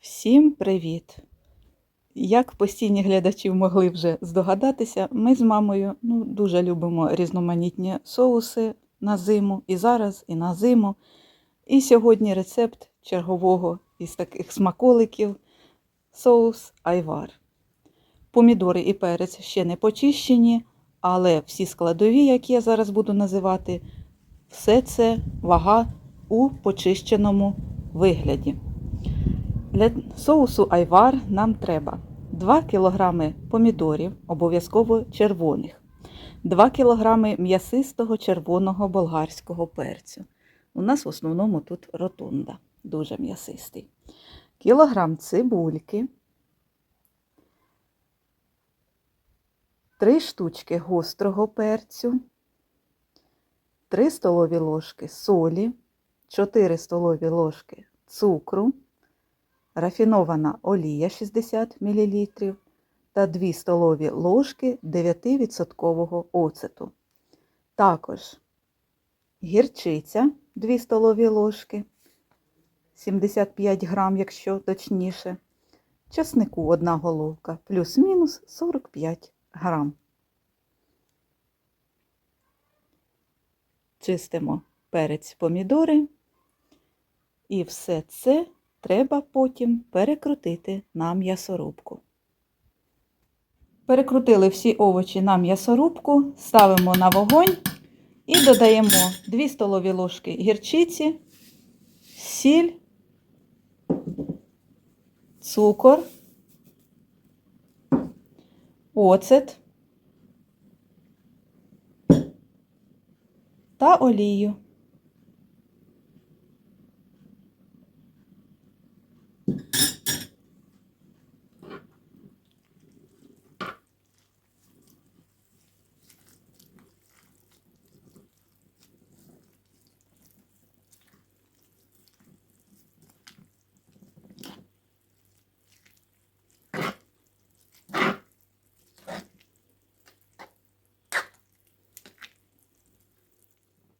Всім привіт! Як постійні глядачі могли вже здогадатися, ми з мамою ну, дуже любимо різноманітні соуси на зиму, і зараз, і на зиму. І сьогодні рецепт чергового із таких смаколиків соус айвар. Помідори і перець ще не почищені, але всі складові, які я зараз буду називати, все це вага у почищеному вигляді. Для соусу айвар нам треба 2 кг помідорів, обов'язково червоних, 2 кг м'ясистого червоного болгарського перцю. У нас в основному тут ротунда, дуже м'ясистий. Кілограм цибульки, 3 штучки гострого перцю, 3 столові ложки солі, 4 столові ложки цукру рафінована олія 60 мл та 2 столові ложки 9% оцету. Також гірчиця 2 столові ложки, 75 грам, якщо точніше, часнику 1 головка, плюс-мінус 45 грам. Чистимо перець помідори і все це треба потім перекрутити на м'ясорубку. Перекрутили всі овочі на м'ясорубку, ставимо на вогонь і додаємо 2 столові ложки гірчиці, сіль, цукор, оцет та олію.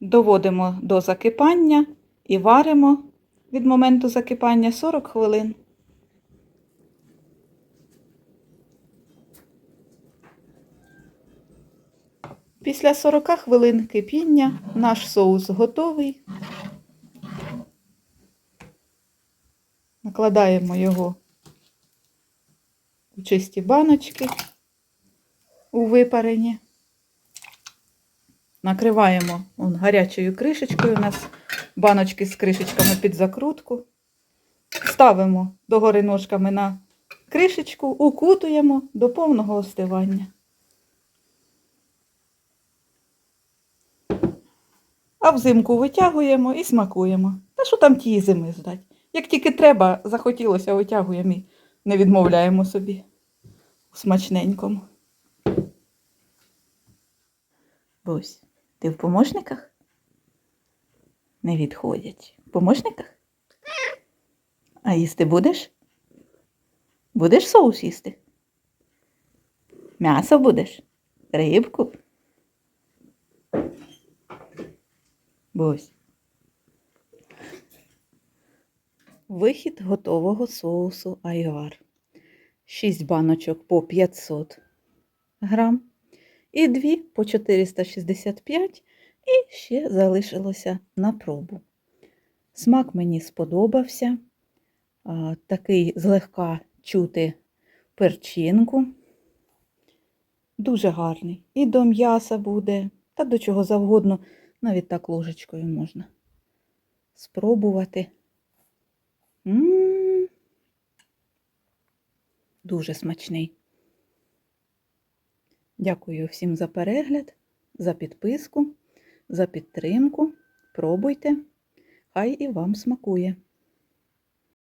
Доводимо до закипання і варимо від моменту закипання 40 хвилин. Після 40 хвилин кипіння наш соус готовий. Накладаємо його у чисті баночки у випарені. Накриваємо он, гарячою кришечкою. У нас баночки з кришечками під закрутку. Ставимо догори ножками на кришечку, укутуємо до повного остивання. А взимку витягуємо і смакуємо. Та що там тієї зими ждать? Як тільки треба, захотілося, витягуємо і не відмовляємо собі у смачненькому. Ось, ти в помощниках? Не відходять. В помощниках? А їсти будеш? Будеш соус їсти? М'ясо будеш? Рибку? Ось. Вихід готового соусу айвар. 6 баночок по 500 грам і 2 по 465 і ще залишилося на пробу. Смак мені сподобався. Такий злегка чути перчинку. Дуже гарний. І до м'яса буде, та до чого завгодно, навіть так ложечкою можна спробувати. М-м-м. Дуже смачний. Дякую всім за перегляд, за підписку, за підтримку. Пробуйте, хай і вам смакує.